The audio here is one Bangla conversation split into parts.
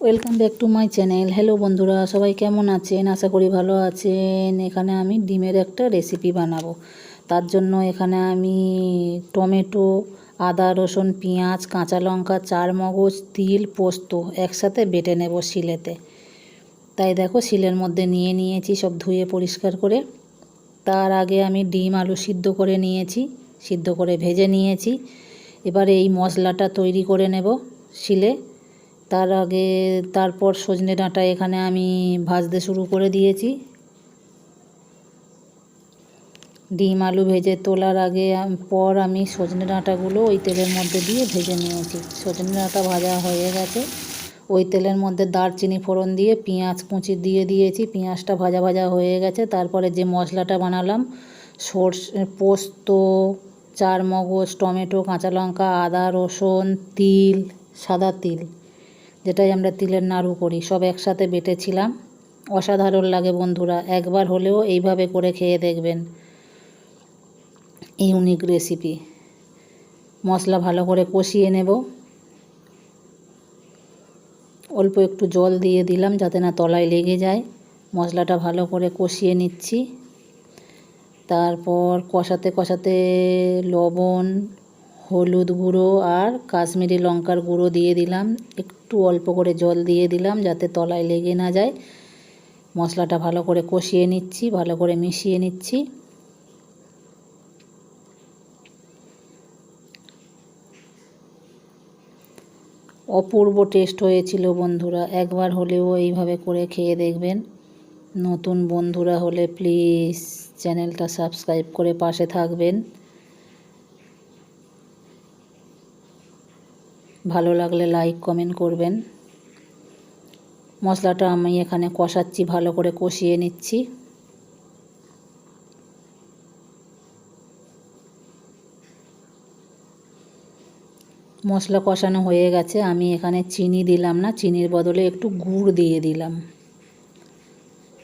Welcome back to my channel hello বন্ধুরা, সবাই কেমন আছেন? আশা করি ভালো আছেন। এখানে আমি ডিমের একটা রেসিপি বানাবো। তার জন্য এখানে আমি টমেটো, আদা, রসুন, পেঁয়াজ, কাঁচা লঙ্কা চার মগজ তিল, পোস্ত একসাথে বেটে নেব শিলেতে। তাই দেখো, শিলের মধ্যে নিয়ে নিয়েছি, সব ধুয়ে পরিষ্কার করে। তার আগে আমি ডিম আলু সিদ্ধ করে নিয়েছি, সিদ্ধ করে ভেজে নিয়েছি। এবারে এই মশলাটা তৈরি করে নেব শিলে। তার আগে তারপর সজনে ডাঁটা এখানে আমি ভাজতে শুরু করে দিয়েছি। ডিম, আলু ভেজে তোলার আগে পর আমি সজনে ডাঁটাগুলো ওই তেলের মধ্যে দিয়ে ভেজে নিয়েছি। সজনে ডাঁটা ভাজা হয়ে গেছে। ওই তেলের মধ্যে দারচিনি ফোড়ন দিয়ে, পেঁয়াজ কুচি দিয়ে দিয়েছি। পেঁয়াজটা ভাজা ভাজা হয়ে গেছে। তারপরে যে মশলাটা বানালাম, সর্ষে, পোস্ত চার মগজ টমেটো, কাঁচা লঙ্কা, আদা, রসুন, তিল, সাদা তিল। যেটাই আমরা তিলের নাড়ু করি, সব একসাথে বেটেছিলাম। অসাধারণ লাগে বন্ধুরা, একবার হলেও এইভাবে করে খেয়ে দেখবেন। ইউনিক রেসিপি মশলা ভালো করে কষিয়ে নেব। অল্প একটু জল দিয়ে দিলাম যাতে না তলায় লেগে যায়। মশলাটা ভালো করে কষিয়ে নিচ্ছি। তারপর কষাতে কষাতে লবণ হলুদ গুঁড়ো আর কাশ্মীরি লঙ্কার গুঁড়ো দিয়ে দিলাম। একটু অল্প করে জল দিয়ে দিলাম যাতে তলায় লেগে না যায়। মশলাটা ভালো করে কষিয়ে নিচ্ছি, ভালো করে মিশিয়ে নিচ্ছি। অপূর্ব টেস্ট হয়েছিল বন্ধুরা, একবার হলেও এইভাবে করে খেয়ে দেখবেন। নতুন বন্ধুরা হলে প্লিজ চ্যানেলটা সাবস্ক্রাইব করে পাশে থাকবেন। ভালো লাগলে লাইক কমেন্ট করবেন। মশলাটা আমি এখানে কষাচ্ছি, ভালো করে কষিয়ে নিচ্ছি। মশলা কষানো হয়ে গেছে, আমি এখানে চিনি দিলাম না, চিনির বদলে একটু গুড় দিয়ে দিলাম।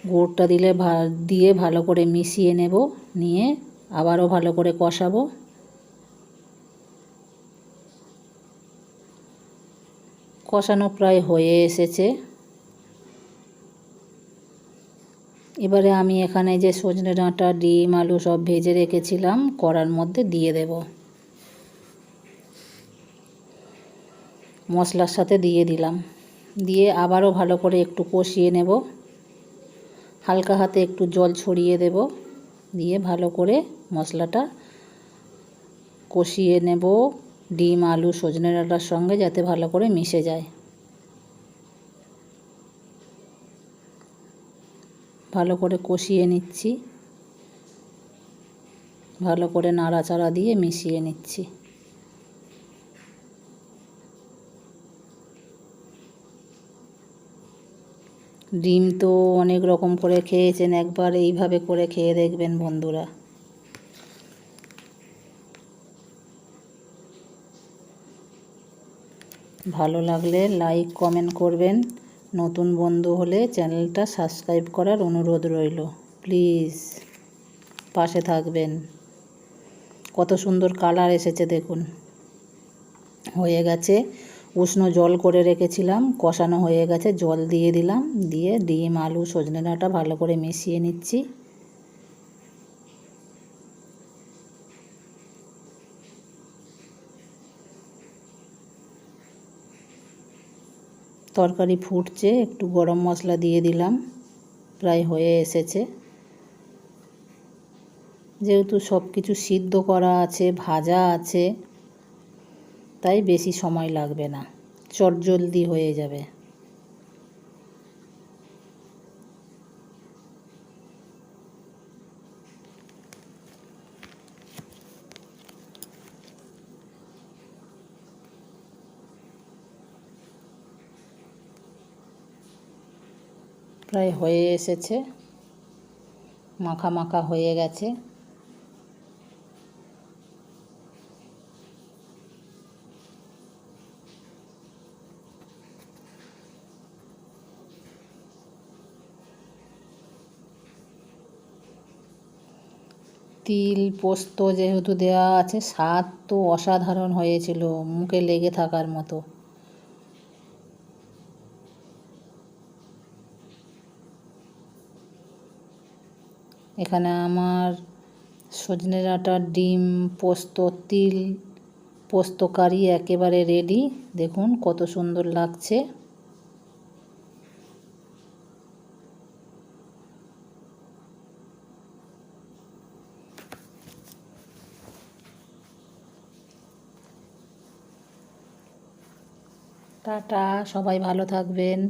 গুড়টা দিলে ভা, দিয়ে ভালো করে মিশিয়ে নেব, নিয়ে আবারও ভালো করে কষাবো। কষানো প্রায় হয়ে এসেছে। এবারে আমি এখানে যে সজনে ডাঁটা, ডিম, আলু সব ভেজে রেখেছিলাম, কড়ার মধ্যে দিয়ে দেব। মশলার সাথে দিয়ে দিলাম। দিয়ে আবারও ভালো করে একটু কষিয়ে নেব। হালকা হাতে একটু জল ছড়িয়ে দেব। দিয়ে ভালো করে মশলাটা কষিয়ে নেব। ডিম, আলু, সজনে ডাঁটার সঙ্গে যাতে ভালো করে মিশে যায়। ভালো করে কষিয়ে নিচ্ছি। ভালো করে নাড়াচাড়া দিয়ে মিশিয়ে নিচ্ছি। ডিম তো অনেক রকম করে খেয়েছেন, একবার এইভাবে করে খেয়ে দেখবেন বন্ধুরা। ভালো লাগলে লাইক কমেন্ট করবেন। নতুন বন্ধু হলে চ্যানেলটা সাবস্ক্রাইব করার অনুরোধ রইল। প্লিজ পাশে থাকবেন। কত সুন্দর কালার এসেছে দেখুন। হয়ে গেছে। উষ্ণ জল করে রেখেছিলাম, কষানো হয়ে গেছে। জল দিয়ে দিলাম, দিয়ে ডিম, আলু, সজনে ডাঁটা ভালো করে মিশিয়ে নিচ্ছি। তরকারি ফুটছে, একটু গরম মশলা দিয়ে দিলাম, প্রায় হয়ে এসেছে। যেহেতু সব কিছু সিদ্ধ করা আছে, ভাজা আছে, তাই বেশি সময় লাগবে না, চটজলদি হয়ে যাবে। প্রায় হয়ে এসেছে। মাখা মাখা হয়ে গেছে। তিল, পোস্ত যেহেতু দেওয়া আছে, স্বাদ তো অসাধারণ হয়েছিল, মুখে লেগে থাকার মতো। এখানে আমার সজনে ডাঁটা ডিম, পোস্ত, তিল, পোস্ত কারি একেবারে রেডি দেখুন কত সুন্দর লাগছে। টাটা, সবাই ভালো থাকবেন।